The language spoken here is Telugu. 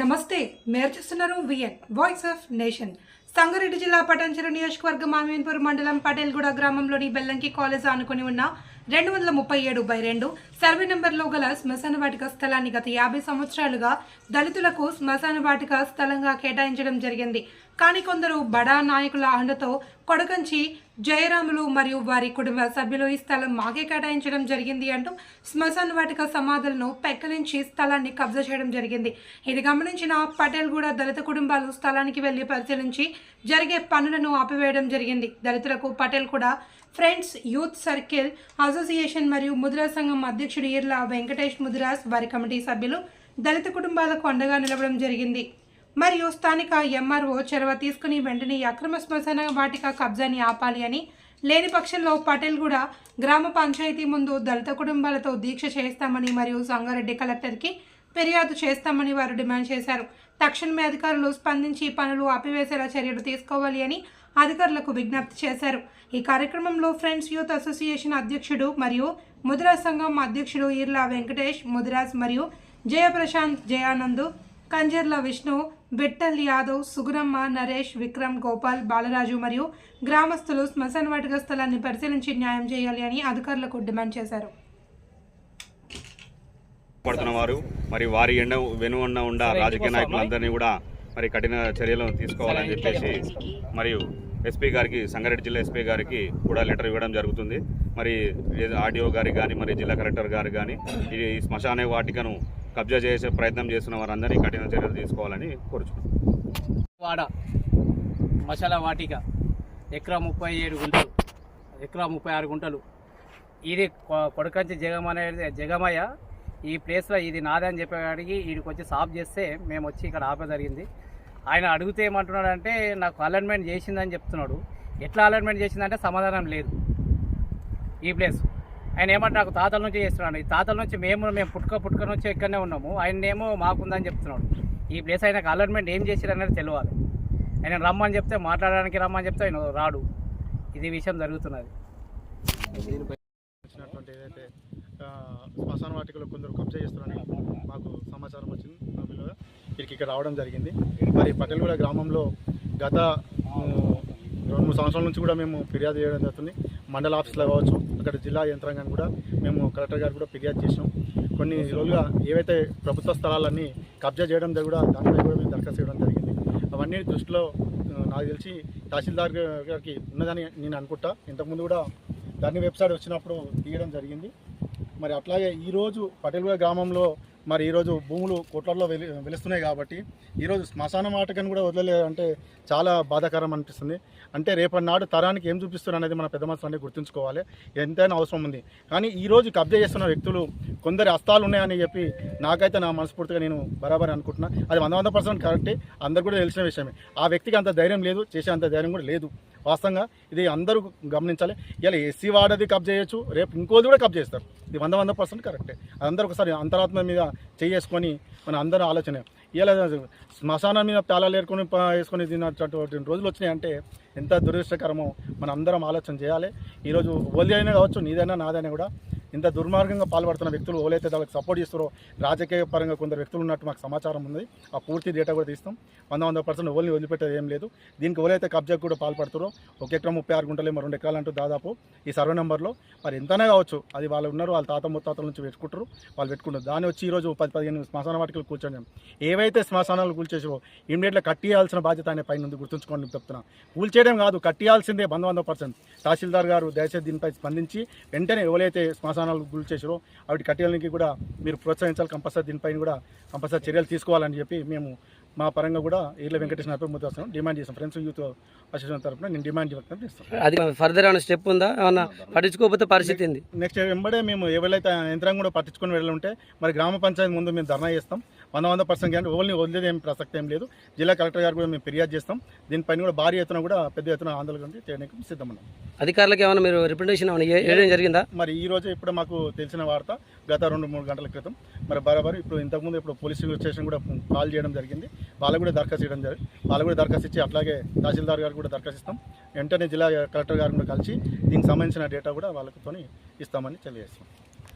నమస్తే మేయర్ చేస్తున్నారు VN voice of nation Sangareddy జిల్లా పటాన్చెరు నియోజకవర్గం మామీన్పూర్ మండలం పటేల్గూడ గ్రామంలోని బెల్లంకి కాలేజ్ ఆనుకొని ఉన్న రెండు వందల ముప్పై ఏడు బై రెండు సర్వే నెంబర్లో గల శ్మశాన వాటిక స్థలాన్ని గత యాభై సంవత్సరాలుగా దళితులకు శ్మశాన వాటిక స్థలంగా కేటాయించడం జరిగింది. కానీ కొందరు బడా నాయకుల అండతో కొడకంచి జయరాములు మరియు వారి కుటుంబ సభ్యులు ఈ స్థలం మాకే కేటాయించడం జరిగింది అంటూ శ్మశాన వాటిక సమాధులను పెక్కలించి స్థలాన్ని కబ్జా చేయడం జరిగింది. ఇది గమనించిన పటేల్ కూడా దళిత కుటుంబాలు స్థలానికి వెళ్ళి పరిశీలించి జరిగే పనులను ఆపివేయడం జరిగింది. దళితులకు పటేల్ కూడా ఫ్రెండ్స్ యూత్ సర్కిల్ అసోసియేషన్ మరియు ముద్రా సంఘం అధ్యక్షుడు ఈర్ల వెంకటేష్ ముద్రాస్ వారి కమిటీ సభ్యులు దళిత కుటుంబాలకు అండగా నిలవడం జరిగింది. మరియు స్థానిక ఎంఆర్ఓ చొరవ తీసుకుని వెంటనే అక్రమ శ్మశాన వాటిక కబ్జాని ఆపాలి అని లేని పక్షంలో పటేల్ కూడా గ్రామ పంచాయతీ ముందు దళిత కుటుంబాలతో దీక్ష చేస్తామని మరియు సంగారెడ్డి కలెక్టర్కి ఫిర్యాదు చేస్తామని వారు డిమాండ్ చేశారు. తక్షణమే అధికారులు స్పందించి పనులు ఆపివేసేలా చర్యలు తీసుకోవాలి అని అధికారులకు విజ్ఞప్తి చేశారు. ఈ కార్యక్రమంలో ఫ్రెండ్స్ యూత్ అసోసియేషన్ అధ్యక్షుడు మరియు ముద్రా సంఘం అధ్యక్షుడు ఈర్లా వెంకటేష్ ముదిరాజ్ మరియు జయప్రశాంత్ జయానంద్ కంజర్ల విష్ణు బిట్టల్ యాదవ్ సుగురమ్మ నరేష్ విక్రమ్ గోపాల్ బాలరాజు మరియు గ్రామస్తులు శ్మశాన వాటిక స్థలాన్ని పరిశీలించి న్యాయం చేయాలి అని అధికారులకు డిమాండ్ చేశారు. మరి వారి ఎండ వెనువన్న ఉండ రాజకీయ నాయకులందరినీ కూడా మరి కఠిన చర్యలు తీసుకోవాలని చెప్పేసి మరియు ఎస్పీ గారికి సంగారెడ్డి జిల్లా ఎస్పీ గారికి కూడా లెటర్ ఇవ్వడం జరుగుతుంది. మరి ఆర్డీఓ గారికి కానీ మరి జిల్లా కలెక్టర్ గారు కానీ ఈ శ్మశాన వాటికను కబ్జా చేసే ప్రయత్నం చేస్తున్న వారందరినీ కఠిన చర్యలు తీసుకోవాలని కోరుచున్నాం. వాడ మసాల వాటిక ఎకరా ముప్పై ఏడు గుంటలు ఎకరా ముప్పై ఆరు గుంటలు. ఇది కొ- కొడకంచి జగమనే జగమయ్య ఈ ప్లేస్లో ఇది నాదే అని చెప్పేవాడికి వీడికి వచ్చి సాఫ్ చేస్తే మేము వచ్చి ఇక్కడ ఆపే జరిగింది. ఆయన అడిగితే ఏమంటున్నాడంటే నాకు అలైన్మెంట్ చేసిందని చెప్తున్నాడు. ఎట్లా అలైన్మెంట్ చేసిందంటే సమాధానం లేదు. ఈ ప్లేస్ ఆయన ఏమంటే నాకు తాతల నుంచి చేస్తున్నాను ఈ తాతల నుంచి మేము మేము పుట్టుక పుట్టుక నుంచి ఇక్కడనే ఉన్నాము. ఆయనేమో మాకుందని చెప్తున్నాడు. ఈ ప్లేస్ ఆయనకు అలర్ట్మెంట్ ఏం చేశారు అనేది తెలియాలి ఆయన రమ్మని చెప్తే మాట్లాడడానికి రమ్మని చెప్తే ఆయన రాడు. ఇది విషయం జరుగుతున్నది. వచ్చినటువంటి ఏదైతే శ్మశాన వాటికలో కొందరు కబ్జా చేస్తున్నారని మాకు సమాచారం వచ్చింది. మా విలువ వీరికి ఇక్కడ రావడం జరిగింది. మరి పటేల్గూడ గ్రామంలో గత రెండు మూడు సంవత్సరాల నుంచి కూడా మేము ఫిర్యాదు చేయడం జరుగుతుంది. మండల ఆఫీస్లో కావచ్చు అక్కడ జిల్లా యంత్రాంగాన్ని కూడా మేము కలెక్టర్ గారు కూడా ఫిర్యాదు చేసినాం. కొన్ని రోజులుగా ఏవైతే ప్రభుత్వ స్థలాలన్నీ కబ్జా చేయడం కూడా దానిపై కూడా మేము దరఖాస్తు చేయడం జరిగింది. అవన్నీ దృష్టిలో నాకు తెలిసి తహసీల్దార్ గారికి ఉన్నదని నేను అనుకుంటా. ఇంతకుముందు కూడా దాన్ని వెబ్సైట్ వచ్చినప్పుడు తీయడం జరిగింది. మరి అట్లాగే ఈరోజు పటేల్గూడ గ్రామంలో మరి ఈరోజు భూములు కోట్లలో వెలి వెలుస్తున్నాయి కాబట్టి ఈరోజు శ్మశాన వాటకని కూడా వదలలేదంటే చాలా బాధాకరం అనిపిస్తుంది. అంటే రేపటి నాడు తరానికి ఏం చూపిస్తున్నారు అనేది మన పెద్ద మనసు గుర్తుంచుకోవాలి. ఎంతైనా అవసరం ఉంది. కానీ ఈరోజు కబ్జా చేస్తున్న వ్యక్తులు కొందరి హస్తాలు ఉన్నాయని చెప్పి నాకైతే నా మనస్ఫూర్తిగా నేను బరాబర్ అనుకుంటున్నా. అది వంద వంద పర్సెంట్ కరెక్టే. అందరు కూడా తెలిసిన విషయమే. ఆ వ్యక్తికి అంత ధైర్యం లేదు చేసే అంత ధైర్యం కూడా లేదు. వాస్తవంగా ఇది అందరూ గమనించాలి. ఇలా ఎస్సీ వాడది కబ్ చేయొచ్చు రేపు ఇంకోది కూడా కబ్ చేస్తారు. ఇది వంద వంద పర్సెంట్ కరెక్టే. అందరూ ఒకసారి అంతరాత్మ మీద చేసుకొని మన అందరూ ఆలోచన. ఇలా శ్మశానం మీద తాళాలు ఏరుకొని వేసుకొని తినటువంటి రోజులు వచ్చినాయంటే ఎంత దురదృష్టకరమో మనం అందరం ఆలోచన చేయాలి. ఈరోజు ఓలి అయినా కావచ్చు నీదైనా నాదైనా కూడా ఇంత దుర్మార్గంగా పాల్పడుతున్న వ్యక్తులు ఎవరైతే వాళ్ళకి సపోర్ట్ చేస్తారో రాజకీయ పరంగా కొందరు వ్యక్తులు ఉన్నట్టు మాకు సమాచారం ఉంది. ఆ పూర్తి డేటా కూడా తీస్తాం. వంద వంద పర్సెంట్ ఓల్ని వదిలిపెట్టేది ఏం లేదు. దీనికి ఓలైతే కబ్జాకు కూడా పాల్పడుతారో ఒక ఎకరం ముప్పై ఆరు గుంటలేమో రెండు ఎకరాలు అంటూ దాదాపు ఈ సర్వే నెంబర్లో మరి ఎంతనే కావచ్చు అది వాళ్ళు ఉన్నారు వాళ్ళ తాత ముత్తాతల నుంచి పెట్టుకుంటారు వాళ్ళు పెట్టుకుంటారు. దాన్ని వచ్చి ఈరోజు పది పదిహేను శ్మశాన వాటికలు కూర్చొని ఏవైతే శ్మశానాలు కూల్చేసో ఇమీడియట్గా కట్టియాల్సిన బాధ్యత ఆయన పైన ఉంది గుర్తుంచుకోండి చెప్తున్నా. కూల్చేయడం కాదు కట్టియాల్సిందే వంద వంద పర్సెంట్ తహసీల్దార్ గారు దయచేసి దీనిపై స్పందించి వెంటనే ఎవరైతే గుర్తు చేశారు వాటి కట్టియాలకి కూడా మీరు ప్రోత్సహించాలి కంపల్సరీ దీనిపైన కూడా కంపల్సరీ చర్యలు తీసుకోవాలని చెప్పి మేము మా పరంగా కూడా ఈర్ల వెంకటేశ్వర నరపతి ముద్దాసం డిమాండ్ చేస్తాం ఫ్రెండ్స్ యూత్ అసోసియేషన్ తరఫున నేను డిమాండ్ వ్యక్తం చేస్తాం అది ఫర్దర్ ఏమైనా స్టెప్ ఉందా? ఏమన్నా పట్టించుకోకపోతే పరిస్థితి నెక్స్ట్ వెంబడే మేము ఎవరైతే యంత్రాంగం కూడా పట్టించుకొని వెళ్ళుంటే మరి గ్రామ పంచాయతీ ముందు మేము ధర్నా చేస్తాం. వంద వంద పర్సెంట్ కానీ ఓన్లీ వదిలేది ఏం ప్రసక్తి ఏం లేదు. జిల్లా కలెక్టర్ గారు కూడా మేము ఫిర్యాదు చేస్తాం. దీనిపైన కూడా భారీ ఎత్తున కూడా పెద్ద ఎత్తున ఆందోళన చేయడానికి సిద్ధమన్నాం. అధికారులకు ఏమైనా మీరు రిప్రజెంటేషన్ ఏమైనా జరిగిందా? మరి ఈ రోజు ఇప్పుడు మాకు తెలిసిన వార్త గత రెండు మూడు గంటల క్రితం. మరి బరాబర్ ఇప్పుడు ఇంతకుముందు ఇప్పుడు పోలీస్ స్టేషన్ కూడా కాల్ చేయడం జరిగింది. వాళ్ళకు కూడా దరఖాస్తు చేయడం జరిగింది వాళ్ళకు కూడా దరఖాస్తు ఇచ్చి అట్లాగే తహసీల్దార్ గారు కూడా దరఖాస్తు ఇస్తాం. వెంటనే జిల్లా కలెక్టర్ గారు కూడా కలిసి దీనికి సంబంధించిన డేటా కూడా వాళ్ళతో ఇస్తామని తెలియజేస్తాం